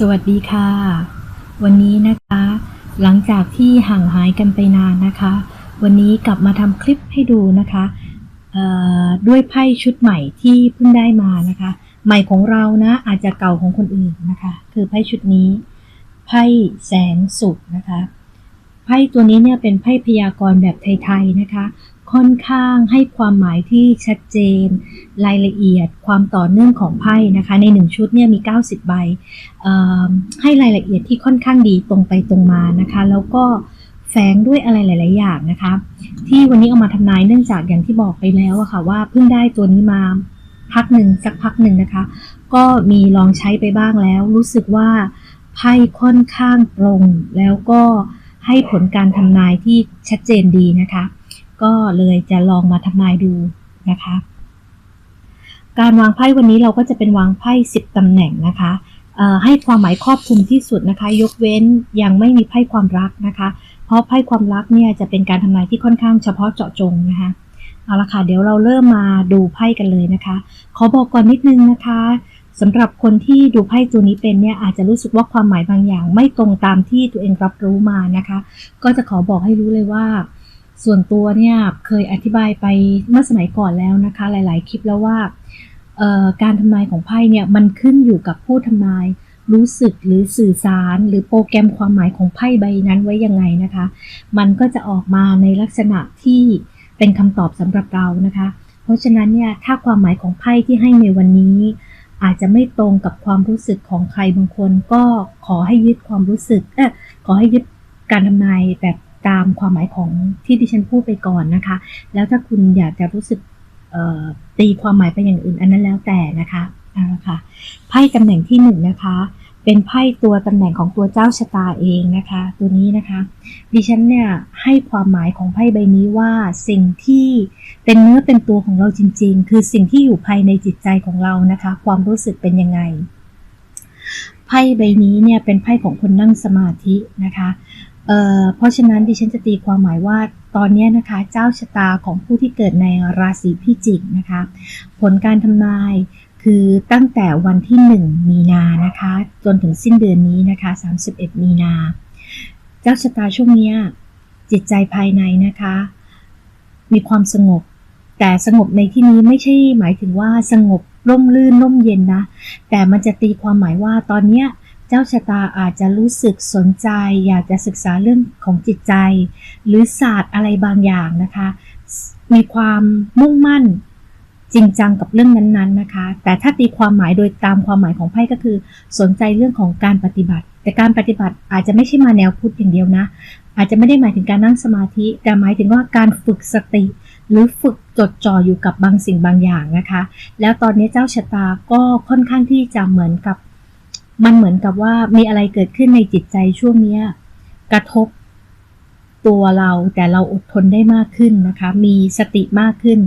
สวัสดีค่ะ วันนี้นะคะ หลังจากที่ห่างหายกันไปนานนะคะ วันนี้กลับมาทำคลิปให้ดูนะคะด้วยไพ่ชุดใหม่ที่เพิ่งได้มานะคะ ใหม่ของเรานะอาจจะเก่าของคนอื่นนะคะ คือไพ่ชุดนี้ไพ่แสนสุขนะคะไพ่ตัวนี้เนี่ยเป็นไพ่พยากรณ์แบบไทยๆนะคะ ค่อนข้างให้ความหมายที่ชัดเจน รายละเอียดความต่อเนื่องของไพ่นะคะ ในหนึ่งชุดเนี่ยมี 90 ใบให้รายละเอียดที่ค่อนข้างดีตรงไปตรงมานะคะ แล้วก็แฝงด้วยอะไรหลาย ๆ อย่างนะคะ ที่วันนี้เอามาทำนายเนื่องจากอย่างที่บอกไปแล้วอะค่ะว่าเพิ่งได้ตัวนี้มาพักหนึ่งสักพักหนึ่งนะคะ ก็มีลองใช้ไปบ้างแล้ว รู้สึกว่าไพ่ค่อนข้างตรง แล้วก็ให้ผลการทำนายที่ชัดเจนดีนะคะ ก็เลยจะลองมาทำนายดูนะคะ การวางไพ่วันนี้เราก็จะเป็นวางไพ่10ตำแหน่งนะคะให้ความหมายครอบคลุมที่สุดนะคะ ยกเว้นยังไม่มีไพ่ความรักนะคะ เพราะไพ่ความรักเนี่ยจะเป็นการทำนายที่ค่อนข้างเฉพาะเจาะจงนะคะเอาละค่ะเดี๋ยวเราเริ่มมาดูไพ่กันเลยนะคะ ขอบอกก่อนนิดนึงนะคะสำหรับคนที่ดูไพ่ตัวนี้เป็นเนี่ยอาจจะรู้สึกว่าความหมายบางอย่างไม่ตรงตามที่ตัวเองรับรู้มานะคะ ก็จะขอบอกให้รู้เลยว่า ส่วนตัวเนี่ยเคยอธิบายไปเมื่อสมัยก่อนแล้วนะคะ หลาย ๆ คลิปแล้วว่าการทำนายของไพ่เนี่ยมันขึ้นอยู่กับผู้ทำนายรู้สึกหรือสื่อสาร หรือโปรแกรมความหมายของไพ่ใบนั้นไว้ยังไงนะคะ มันก็จะออกมาในลักษณะที่เป็นคำตอบสำหรับเรานะคะ เพราะฉะนั้นเนี่ยถ้าความหมายของไพ่ที่ให้ในวันนี้ อาจจะไม่ตรงกับความรู้สึกของใครบางคน ก็ขอให้ยึดความรู้สึกเออขอให้ยึดการทำนายแบบ ตามความหมายของที่ดิฉันพูดไปก่อนนะคะ แล้วถ้าคุณอยากจะรู้สึกตีความหมายไปอย่างอื่นอันนั้นแล้วแต่นะคะเอาละค่ะไพ่ตำแหน่งที่หนึ่งนะคะเป็นไพ่ตัวตำแหน่งของตัวเจ้าชะตาเองนะคะ ตัวนี้นะคะ ดิฉันเนี่ยให้ความหมายของไพ่ใบนี้ว่าสิ่งที่เป็นเนื้อเป็นตัวของเราจริง ๆ คือสิ่งที่อยู่ภายในจิตใจของเรานะคะ ความรู้สึกเป็นยังไงไพ่ใบนี้เนี่ยเป็นไพ่ของคนนั่งสมาธินะคะ เเพราะฉะนั้นดิฉันจะตีความหมายว่าตอนนี้นะคะเจ้าชะตาของผู้ที่เกิดในราศีพิจิกนะคะผลการทำนายคือตั้งแต่วันที่ 1 มีนานะคะจนถึงสิ้นเดือนนี้นะคะ 31 มีนา เจ้าชะตาช่วงนี้จิตใจภายในนะคะ มีความสงบ แต่สงบในที่นี้ไม่ใช่หมายถึงว่าสงบร่มรื่นร่มเย็นนะ แต่มันจะตีความหมายว่าตอนเนี้ย เจ้าชะตาอาจจะรู้สึกสนใจ อยากจะศึกษาเรื่องของจิตใจ หรือศาสตร์อะไรบางอย่างนะคะ มีความมุ่งมั่นจริงจังกับเรื่องนั้นๆนะคะ แต่ถ้าตีความหมายโดยตามความหมายของไพ่ก็คือ สนใจเรื่องของการปฏิบัติ แต่การปฏิบัติอาจจะไม่ใช่มาแนวพุทธอย่างเดียวนะ อาจจะไม่ได้หมายถึงการนั่งสมาธิ แต่หมายถึงว่าการฝึกสติ หรือฝึกจดจ่ออยู่กับบางสิ่งบางอย่างนะคะ แล้วตอนนี้เจ้าชะตาก็ค่อนข้างที่จะเหมือนกับ มันเหมือนกับว่ามีอะไรเกิดขึ้นในจิตใจช่วงเนี้ยกระทบตัวเราแต่เราอดทนได้มากขึ้นนะคะ มีสติมากขึ้น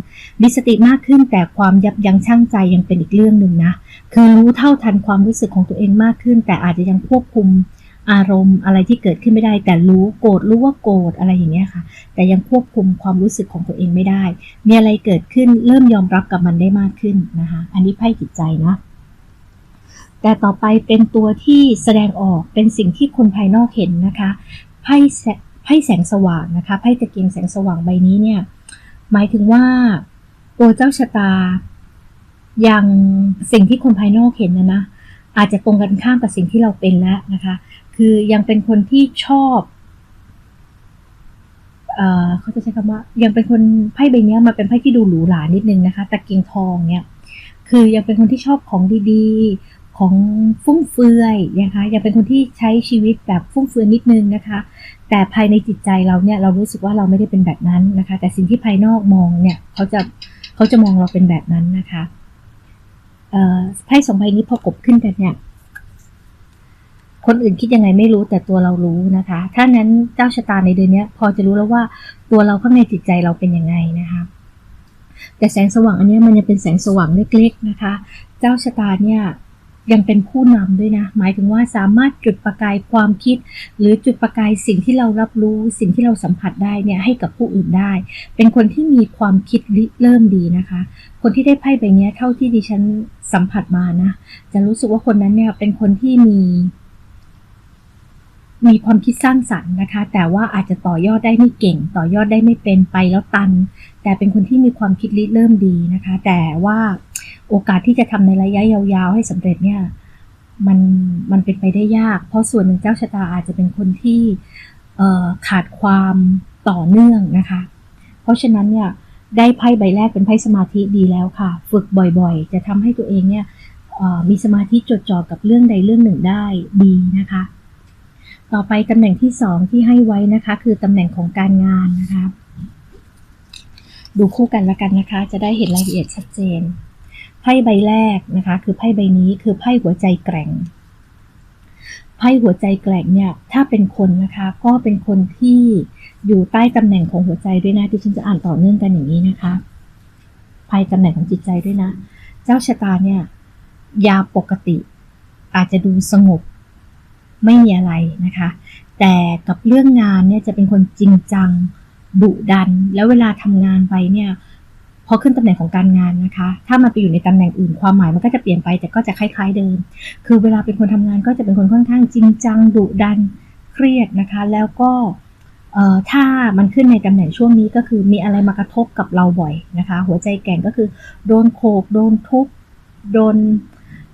มีสติมากขึ้น แต่ความยับยั้งชั่งใจยังเป็นอีกเรื่องหนึ่งนะ คือรู้เท่าทันความรู้สึกของตัวเองมากขึ้น แต่อาจจะยังควบคุมอารมณ์อะไรที่เกิดขึ้นไม่ได้ แต่รู้โกรธรู้ว่าโกรธอะไรอย่างเงี้ยค่ะ แต่ยังควบคุมความรู้สึกของตัวเองไม่ได้ มีอะไรเกิดขึ้นเริ่มยอมรับกับมันได้มากขึ้นนะคะ อันนี้ไพ่จิตใจนะ แต่ต่อไปเป็นตัวที่แสดงออกเป็นสิ่งที่คนภายนอกเห็นนะคะไพ่แสไพ่แสงสว่างนะคะไพ่ตะเกียงแสงสว่างใบนี้เนี่ยหมายถึงว่าตัวเจ้าชะตายังสิ่งที่คนภายนอกเห็นนะนะอาจจะตรงกันข้ามกับสิ่งที่เราเป็นแล้วนะคะ คือยังเป็นคนที่ชอบเอ่อเขาจะใช้คำว่ายังเป็นคนไพ่ใบนี้มันเป็นไพ่ที่ดูหรูหรานิดนึงนะคะตะเกียงทองเนี่ยคือยังเป็นคนที่ชอบของดี ของฟุ่มเฟือยนะคะยังเป็นคนที่ใช้ชีวิตแบบฟุ่มเฟือยนิดนึงนะคะ แต่ภายในจิตใจเราเนี่ยเรารู้สึกว่าเราไม่ได้เป็นแบบนั้นนะคะ แต่สิ่งที่ภายนอกมองเนี่ยเขาจะเขาจะมองเราเป็นแบบนั้นนะคะไพ่สองใบนี้พอกบขึ้นกันเนี่ยคนอื่นคิดยังไงไม่รู้แต่ตัวเรารู้นะคะ ถ้านั้นเจ้าชะตาในเดือนนี้พอจะรู้แล้วว่าตัวเราข้างในจิตใจเราเป็นยังไงนะคะแต่แสงสว่างอันนี้มันยังเป็นแสงสว่างเล็กๆนะคะ เจ้าชะตาเนี่ย ยังเป็นผู้นำด้วยนะ หมายถึงว่าสามารถจุดประกายความคิด หรือจุดประกายสิ่งที่เรารับรู้ สิ่งที่เราสัมผัสได้เนี่ยให้กับผู้อื่นได้ เป็นคนที่มีความคิดเริ่มดีนะคะ คนที่ได้ไพ่ใบนี้เท่าที่ดิฉันสัมผัสมานะ จะรู้สึกว่าคนนั้นเนี่ยเป็นคนที่มีมีความคิดสร้างสรรค์นะคะ แต่ว่าอาจจะต่อยอดได้ไม่เก่ง ต่อยอดได้ไม่เป็นไปแล้วตัน แต่เป็นคนที่มีความคิดริเริ่มดีนะคะ แต่ว่า โอกาสที่จะทำในระยะยาวๆ ให้สำเร็จเนี่ยมันมันเป็นไปได้ยาก เพราะส่วนหนึ่งเจ้าชะตาอาจจะเป็นคนที่ขาดความต่อเนื่องนะคะ เพราะฉะนั้นเนี่ยได้ไพ่ใบแรกเป็นไพ่สมาธิดีแล้วค่ะ ฝึกบ่อยๆ จะทำให้ตัวเองเนี่ยมีสมาธิจดจ่อกับเรื่องใดเรื่องหนึ่งได้ดีนะคะ ต่อไปตำแหน่งที่สองที่ให้ไว้นะคะ คือตำแหน่งของการงานนะคะ ดูคู่กันละกันนะคะ จะได้เห็นรายละเอียดชัดเจน ไพ่ใบแรกนะคะ คือไพ่ใบนี้คือไพ่หัวใจแกร่งไพ่หัวใจแกร่งเนี่ยถ้าเป็นคนนะคะก็เป็นคนที่อยู่ใต้ตำแหน่งของหัวใจด้วยนะที่ฉันจะอ่านต่อเนื่องกันอย่างนี้นะคะไพ่ตำแหน่งของจิตใจด้วยนะ เจ้าชะตาเนี่ยยาปกติ อาจจะดูสงบไม่มีอะไรนะคะ แต่กับเรื่องงานเนี่ยจะเป็นคนจริงจังดุดัน แล้วเวลาทำงานไปเนี่ย พอขึ้นตำแหน่งของการงานนะคะ ถ้ามันไปอยู่ในตำแหน่งอื่นความหมายมันก็จะเปลี่ยนไปแต่ก็จะคล้ายๆเดิม คือเวลาเป็นคนทำงานก็จะเป็นคนค่อนข้างจริงจังดุดันเครียดนะคะ แล้วก็ถ้ามันขึ้นในตำแหน่งช่วงนี้ก็คือมีอะไรมากระทบกับเราบ่อยนะคะ หัวใจแก่งก็คือโดนโขกโดนทุบโดน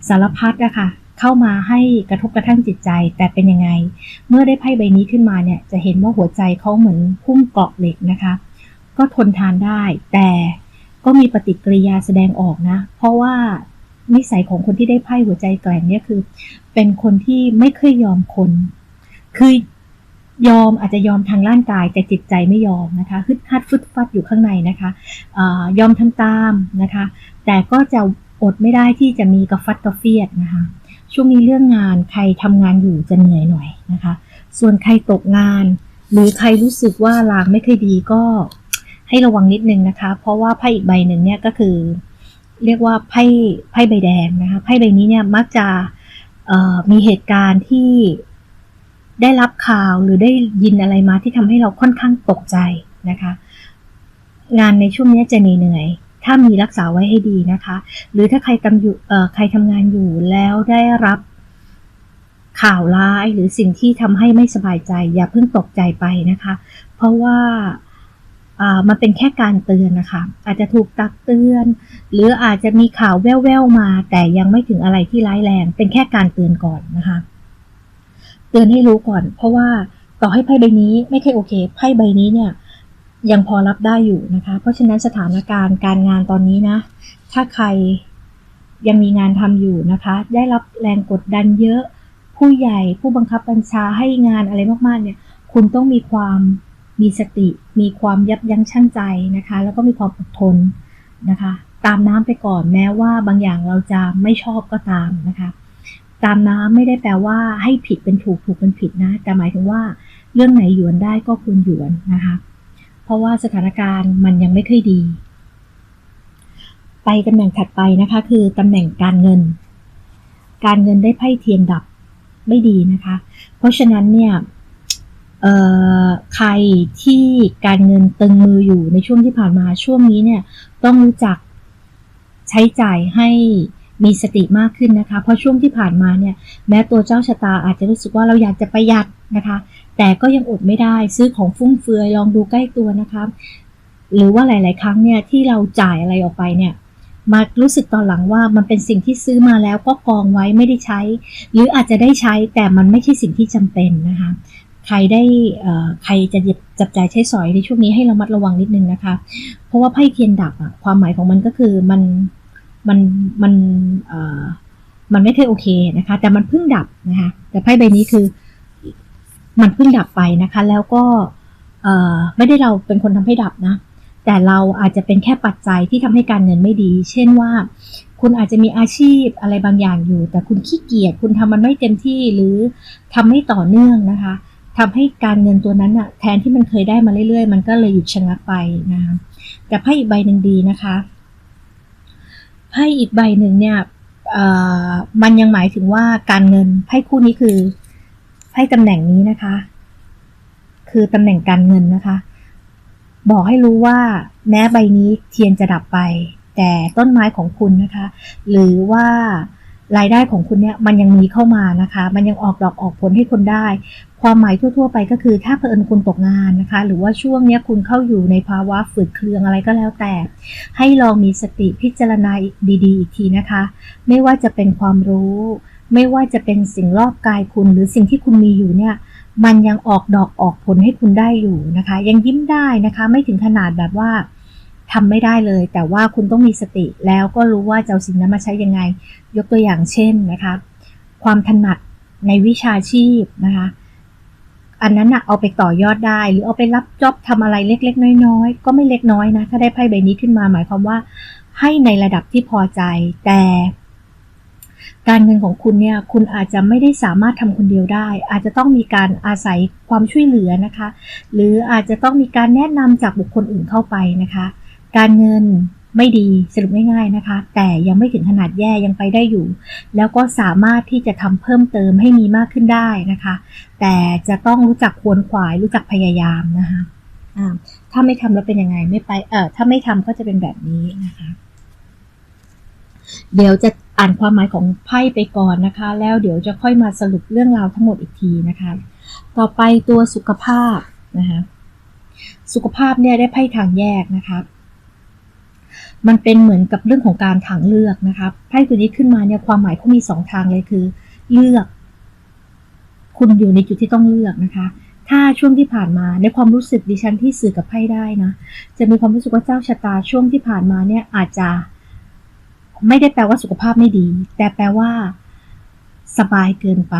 สารพัดนะคะเข้ามาให้กระทบกระทั่งจิตใจแต่เป็นยังไง เมื่อได้ไพ่ใบนี้ขึ้นมาเนี่ยจะเห็นว่าหัวใจเขาเหมือนพุ่มเกาะเหล็กนะคะ ก็ทนทานได้แต่ ก็มีปฏิกิริยาแสดงออกนะ เพราะว่านิสัยของคนที่ได้ไพ่หัวใจแกร่งเนี่ยคือ เป็นคนที่ไม่เคยยอมคน คือยอมอาจจะยอมทางร่างกายแต่จิตใจไม่ยอมนะคะฮึดฮัดฟึดฟัดอยู่ข้างในนะคะอยอมทำตามนะคะ แต่ก็จะอดไม่ได้ที่จะมีกระฟัดกระเฟียดนะคะ ช่วงนี้เรื่องงานใครทำงานอยู่จะเหนื่อยหน่อยนะคะ ส่วนใครตกงาน หรือใครรู้สึกว่าลางไม่ค่อยดีก็ ให้ระวังนิดนึงนะคะ เพราะว่าไพ่อีกใบหนึ่งเนี่ยก็คือ เรียกว่าไพ่ไพ่ใบแดงนะคะไพ่ใบนี้เนี่ยมักจะมีเหตุการณ์ที่ได้รับข่าวหรือได้ยินอะไรมาที่ทำให้เราค่อนข้างตกใจนะคะ งานในช่วงนี้จะเหนื่อยถ้ามีรักษาไว้ให้ดีนะคะ หรือถ้าใครทำอยู่ใครทำงานอยู่แล้วได้รับข่าวร้ายหรือสิ่งที่ทำให้ไม่สบายใจ อย่าเพิ่งตกใจไปนะคะ เพราะว่า มันเป็นแค่การเตือนนะคะ อาจจะถูกตักเตือน หรืออาจจะมีข่าวแว่วๆมา แต่ยังไม่ถึงอะไรที่ร้ายแรง เป็นแค่การเตือนก่อนนะคะ เตือนให้รู้ก่อน เพราะว่าต่อให้ไพ่ใบนี้ไม่ค่อยโอเคไพ่ใบนี้เนี่ยยังพอรับได้อยู่นะคะ เพราะฉะนั้นสถานการณ์การงานตอนนี้นะ ถ้าใครยังมีงานทำอยู่นะคะ ได้รับแรงกดดันเยอะ ผู้ใหญ่ผู้บังคับบัญชาให้งานอะไรมากๆเนี่ย คุณต้องมีความ มีสติ มีความยับยั้งชั่งใจนะคะ แล้วก็มีความอดทนนะคะ ตามน้ำไปก่อนแม้ว่าบางอย่างเราจะไม่ชอบก็ตามนะคะ ตามน้ำไม่ได้แปลว่าให้ผิดเป็นถูกถูกเป็นผิดนะ แต่หมายถึงว่าเรื่องไหนหยวนได้ก็ควรหยวนนะคะ เพราะว่าสถานการณ์มันยังไม่ค่อยดี ไปตำแหน่งถัดไปนะคะ คือตำแหน่งการเงิน การเงินได้ไพ่เทียนดับไม่ดีนะคะ เพราะฉะนั้นเนี่ย ใครที่การเงินตึงมืออยู่ในช่วงที่ผ่านมาช่วงนี้เนี่ยต้องรู้จักใช้จ่ายให้มีสติมากขึ้นนะคะ เพราะช่วงที่ผ่านมาเนี่ยแม้ตัวเจ้าชะตาอาจจะรู้สึกว่าเราอยากจะประหยัดนะคะ แต่ก็ยังอดไม่ได้ซื้อของฟุ่มเฟือยลองดูใกล้ตัวนะคะหรือว่าหลาย ๆ ครั้งเนี่ยที่เราจ่ายอะไรออกไปเนี่ยมารู้สึกตอนหลังว่ามันเป็นสิ่งที่ซื้อมาแล้วก็กองไว้ไม่ได้ใช้ หรืออาจจะได้ใช้แต่มันไม่ใช่สิ่งที่จำเป็นนะคะ ใครได้ใครจะจับจ่ายใช้สอยในช่วงนี้ให้เรามัดระวังนิดนึงนะคะ เพราะว่าไพ่เทียนดับอะความหมายของมันก็คือมันมันมันมันไม่เคยโอเคนะคะ แต่มันเพิ่งดับนะคะแต่ไพ่ใบนี้คือมันเพิ่งดับไปนะคะ แล้วก็ไม่ได้เราเป็นคนทำให้ดับนะ แต่เราอาจจะเป็นแค่ปัจจัยที่ทำให้การเงินไม่ดี เช่นว่า คุณอาจจะมีอาชีพอะไรบางอย่างอยู่ แต่คุณขี้เกียจคุณทำมันไม่เต็มที่หรือทำไม่ต่อเนื่องนะคะ ทำให้การเงินตัวนั้นอะแทนที่มันเคยได้มาเรื่อยๆ มันก็เลยหยุดชะงักไปนะคะแต่ไพ่อีกใบหนึ่งดีนะคะไพ่อีกใบหนึ่งเนี่ยมันยังหมายถึงว่าการเงินไพ่คู่นี้คือไพ่ตำแหน่งนี้นะคะ คือตำแหน่งการเงินนะคะ บอกให้รู้ว่าแม้ใบนี้เทียนจะดับไป แต่ต้นไม้ของคุณนะคะ หรือว่า รายได้ของคุณเนี่ยมันยังมีเข้ามานะคะ มันยังออกดอกออกผลให้คุณได้ ความหมายทั่ว ๆ ไปก็คือถ้าเผอิญคุณตกงานนะคะ หรือว่าช่วงเนี้ยคุณเข้าอยู่ในภาวะฝืดเครืองอะไรก็แล้วแต่ ให้ลองมีสติพิจารณาดีๆ อีกทีนะคะ ไม่ว่าจะเป็นความรู้ ไม่ว่าจะเป็นสิ่งรอบกายคุณ หรือสิ่งที่คุณมีอยู่เนี่ยมันยังออกดอกออกผลให้คุณได้อยู่นะคะ ยังยิ้มได้นะคะ ไม่ถึงขนาดแบบว่า ทำไม่ได้เลย แต่ว่าคุณต้องมีสติแล้วก็รู้ว่าจะเอาสิ่งนั้นมาใช้ยังไง ยกตัวอย่างเช่นนะคะ ความถนัดในวิชาชีพนะคะ อันนั้นนะเอาไปต่อยอดได้ หรือเอาไปรับจ็อบทำอะไรเล็ก ๆ น้อยๆก็ไม่เล็กน้อยนะ ถ้าได้ไพ่ใบนี้ขึ้นมาหมายความว่า ให้ในระดับที่พอใจ แต่ การเงินของคุณเนี่ย คุณอาจจะไม่ได้สามารถทำคนเดียวได้ อาจจะต้องมีการอาศัยความช่วยเหลือนะคะ หรืออาจจะต้องมีการแนะนำจากบุคคลอื่นเข้าไปนะคะ การเงินไม่ดีสรุปง่ายๆนะคะ แต่ยังไม่ถึงขนาดแย่ยังไปได้อยู่ แล้วก็สามารถที่จะทำเพิ่มเติมให้มีมากขึ้นได้นะคะ แต่จะต้องรู้จักควรขวายรู้จักพยายามนะคะอ่าถ้าไม่ทำแล้วเป็นยังไงไม่ไปเออถ้าไม่ทำก็จะเป็นแบบนี้นะคะ เดี๋ยวจะอ่านความหมายของไพ่ไปก่อนนะคะ แล้วเดี๋ยวจะค่อยมาสรุปเรื่องราวทั้งหมดอีกทีนะคะ ต่อไปตัวสุขภาพนะคะสุขภาพเนี่ยได้ไพ่ทางแยกนะคะ มันเป็นเหมือนกับเรื่องของการทางเลือกนะคะไพ่ตัวนี้ขึ้นมาเนี่ยความหมายเขามีสองทางเลยคือ เลือก คุณอยู่ในจุดที่ต้องเลือกนะคะ ถ้าช่วงที่ผ่านมาในความรู้สึกดิฉันที่สื่อกับไพ่ได้นะ จะมีความรู้สึกว่าเจ้าชะตาช่วงที่ผ่านมาเนี่ยอาจจะ ไม่ได้แปลว่าสุขภาพไม่ดี แต่แปลว่า สบายเกินไป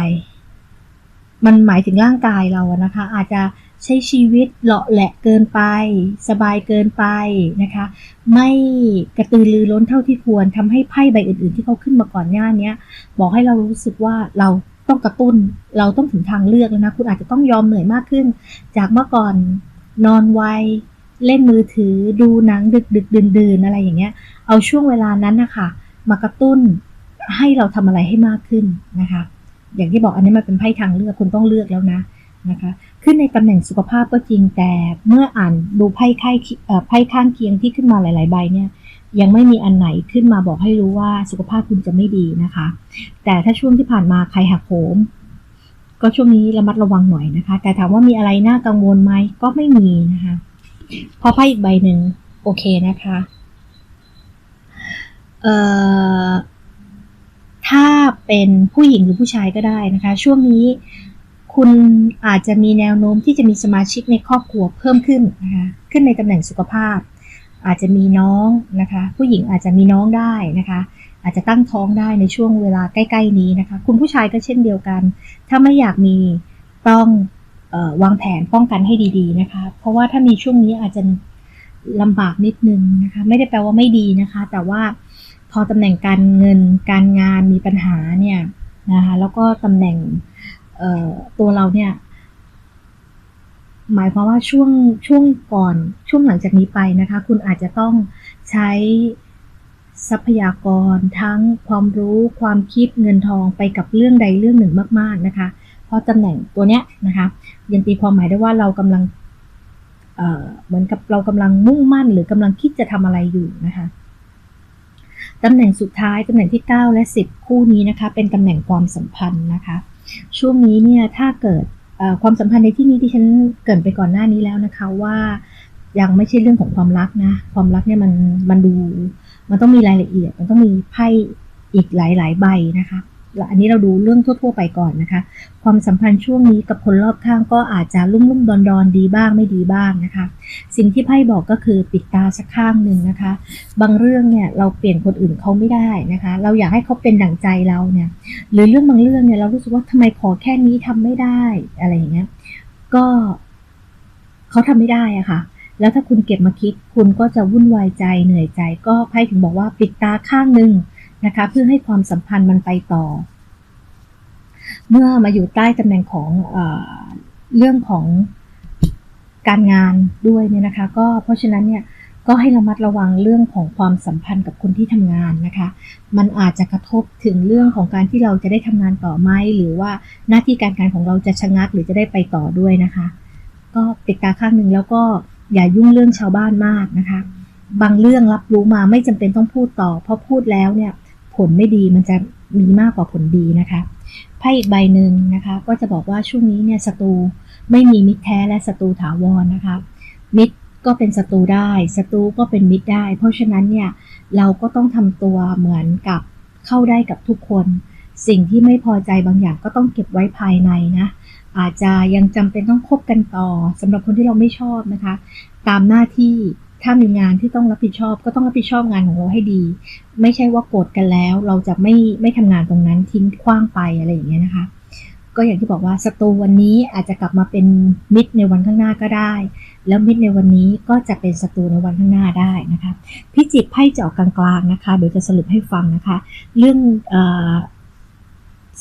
มันหมายถึงร่างกายเราอะนะคะ อาจจะ ใช้ชีวิตเลาะแหละเกินไป สบายเกินไปนะคะ ไม่กระตือรือร้นเท่าที่ควรทำให้ไพ่ใบอื่นๆ ที่เขาขึ้นมาก่อนหน้านี้บอกให้เรารู้สึกว่าเราต้องกระตุ้น เราต้องถึงทางเลือกแล้วนะ คุณอาจจะต้องยอมเหนื่อยมากขึ้น จากเมื่อก่อนนอนไวเล่นมือถือดูหนังดึกดึกดื่นดื่นอะไรอย่างเงี้ย เอาช่วงเวลานั้นนะคะมากระตุ้นให้เราทำอะไรให้มากขึ้นนะคะ อย่างที่บอกอันนี้มันเป็นไพ่ทางเลือกคุณต้องเลือกแล้วนะ นะคะ ขึ้นในตำแหน่งสุขภาพก็จริงแต่เมื่ออ่านดูไพ่ไข้ไพ่ข้างเคียงที่ขึ้นมาหลาย ๆ ใบเนี่ยยังไม่มีอันไหนขึ้นมาบอกให้รู้ว่าสุขภาพคุณจะไม่ดีนะคะ แต่ถ้าช่วงที่ผ่านมาใครหักโหม ก็ช่วงนี้ระมัดระวังหน่อยนะคะ แต่ถามว่ามีอะไรน่ากังวลไหมก็ไม่มีนะคะ พอไพ่อีกใบหนึ่งโอเคนะคะเอ่อถ้าเป็นผู้หญิงหรือผู้ชายก็ได้นะคะ ช่วงนี้ คุณอาจจะมีแนวโน้มที่จะมีสมาชิกในครอบครัวเพิ่มขึ้นนะคะขึ้นในตำแหน่งสุขภาพ อาจจะมีน้องนะคะ ผู้หญิงอาจจะมีน้องได้นะคะ อาจจะตั้งท้องได้ในช่วงเวลาใกล้ ๆ นี้นะคะ คุณผู้ชายก็เช่นเดียวกัน ถ้าไม่อยากมีต้องออวางแผนป้องกันให้ดีๆนะคะ เพราะว่าถ้ามีช่วงนี้อาจจะลำบากนิดนึงนะคะ ไม่ได้แปลว่าไม่ดีนะคะ แต่ว่าพอตำแหน่งการเงินการงานมีปัญหาเนี่ยนะคะ แล้วก็ตำแหน่ง ตัวเราเนี่ย หมายความว่าช่วงช่วงก่อนช่วงหลังจากนี้ไปนะคะ คุณอาจจะต้องใช้ทรัพยากรทั้งความรู้ความคิดเงินทองไปกับเรื่องใดเรื่องหนึ่งมาก ๆนะคะ เพราะตำแหน่งตัวเนี้ยนะคะยังตีความหมายได้ว่าเรากำลังเเหมือนกับเรากำลังมุ่งมั่น หรือกำลังคิดจะทำอะไรอยู่นะคะตำแหน่งสุดท้ายตำแหน่งที่ 9 และ 10 คู่นี้นะคะ เป็นตำแหน่งความสัมพันธ์นะคะ ช่วงนี้เนี่ยถ้าเกิดความสัมพันธ์ในที่นี้ที่ฉันเกิดไปก่อนหน้านี้แล้วนะคะว่ายังไม่ใช่เรื่องของความรักนะ ความรักเนี่ยมันมันดู มันต้องมีรายละเอียด มันต้องมีไพ่อีกหลาย ๆ ใบนะคะ อันนี้เราดูเรื่องทั่ว ๆ ไปก่อนนะคะ ความสัมพันธ์ช่วงนี้กับคนรอบข้างก็อาจจะลุ่มลุ่มดอนดอนดีบ้างไม่ดีบ้างนะคะ สิ่งที่ไพ่บอกก็คือปิดตาสักข้างหนึ่งนะคะ บางเรื่องเนี่ยเราเปลี่ยนคนอื่นเขาไม่ได้นะคะ เราอยากให้เขาเป็นดั่งใจเราเนี่ย หรือเรื่องบางเรื่องเนี่ยเรารู้สึกว่าทำไมขอแค่นี้ทำไม่ได้อะไรอย่างเงี้ย ก็เขาทำไม่ได้อะค่ะแล้วถ้าคุณเก็บมาคิด คุณก็จะวุ่นวายใจเหนื่อยใจ ก็ไพ่ถึงบอกว่าปิดตาข้างหนึ่ง นะคะ เพื่อให้ความสัมพันธ์มันไปต่อ เมื่อมาอยู่ใต้ตำแหน่งของเอเรื่องของการงานด้วยเนี่ยนะคะ ก็เพราะฉะนั้นเนี่ยก็ให้ระมัดระวังเรื่องของความสัมพันธ์กับคนที่ทำงานนะคะ มันอาจจะกระทบถึงเรื่องของการที่เราจะได้ทำงานต่อไหมหรือว่าหน้าที่การงานของเราจะชะงักหรือจะได้ไปต่อด้วยนะคะ ก็ติดตาข้างหนึ่งแล้วก็อย่ายุ่งเรื่องชาวบ้านมากนะคะ บางเรื่องรับรู้มาไม่จำเป็นต้องพูดต่อ เพราะพูดแล้วเนี่ย ผลไม่ดีมันจะมีมากกว่าผลดีนะคะไพ่อีกใบหนึ่งนะคะก็จะบอกว่าช่วงนี้เนี่ยศัตรูไม่มีมิตรแท้และศัตรูถาวรนะคะ มิตรก็เป็นศัตรูได้ศัตรูก็เป็นมิตรได้ เพราะฉะนั้นเนี่ยเราก็ต้องทำตัวเหมือนกับเข้าได้กับทุกคน สิ่งที่ไม่พอใจบางอย่างก็ต้องเก็บไว้ภายในนะอาจจะยังจำเป็นต้องคบกันต่อสำหรับคนที่เราไม่ชอบนะคะ ตามหน้าที่ ถ้ามีงานที่ต้องรับผิดชอบ ก็ต้องรับผิดชอบงานของเราให้ดี ไม่ใช่ว่าโกรธกันแล้ว เราจะไม่ไม่ทำงานตรงนั้นทิ้งขว้างไปอะไรอย่างเงี้ยนะคะ ก็อย่างที่บอกว่าศัตรูวันนี้อาจจะกลับมาเป็นมิตรในวันข้างหน้าก็ได้ แล้วมิตรในวันนี้ก็จะเป็นศัตรูในวันข้างหน้าได้นะคะพิจิตไพ่จะออกกลางๆนะคะเดี๋ยวจะสรุปให้ฟังนะคะ เรื่องอ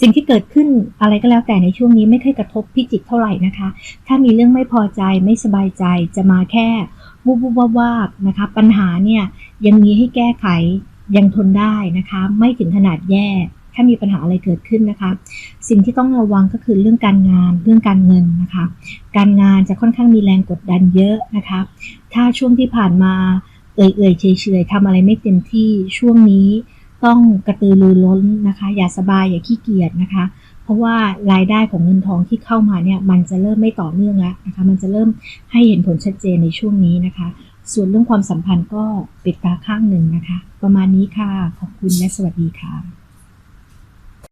สิ่งที่เกิดขึ้นอะไรก็แล้วแต่ในช่วงนี้ไม่เคยกระทบพิจิตเท่าไหร่นะคะ ถ้ามีเรื่องไม่พอใจไม่สบายใจจะมาแค่ วูบวาบวาบนะคะปัญหาเนี่ยยังมีให้แก้ไขยังทนได้นะคะ ไม่ถึงขนาดแย่ถ้ามีปัญหาอะไรเกิดขึ้นนะคะ สิ่งที่ต้องระวังก็คือเรื่องการงานเรื่องการเงินนะคะ การงานจะค่อนข้างมีแรงกดดันเยอะนะคะ ถ้าช่วงที่ผ่านมาเอื่อยๆเฉยๆทำอะไรไม่เต็มที่ช่วงนี้ต้องกระตือรือร้นนะคะ อย่าสบายอย่าขี้เกียจนะคะ เพราะว่ารายได้ของเงินทองที่เข้ามาเนี่ยมันจะเริ่มไม่ต่อเนื่องแล้วนะคะมันจะเริ่มให้เห็นผลชัดเจนในช่วงนี้นะคะ ส่วนเรื่องความสัมพันธ์ก็ปิดตาข้างหนึ่งนะคะ ประมาณนี้ค่ะ ขอบคุณและสวัสดีค่ะ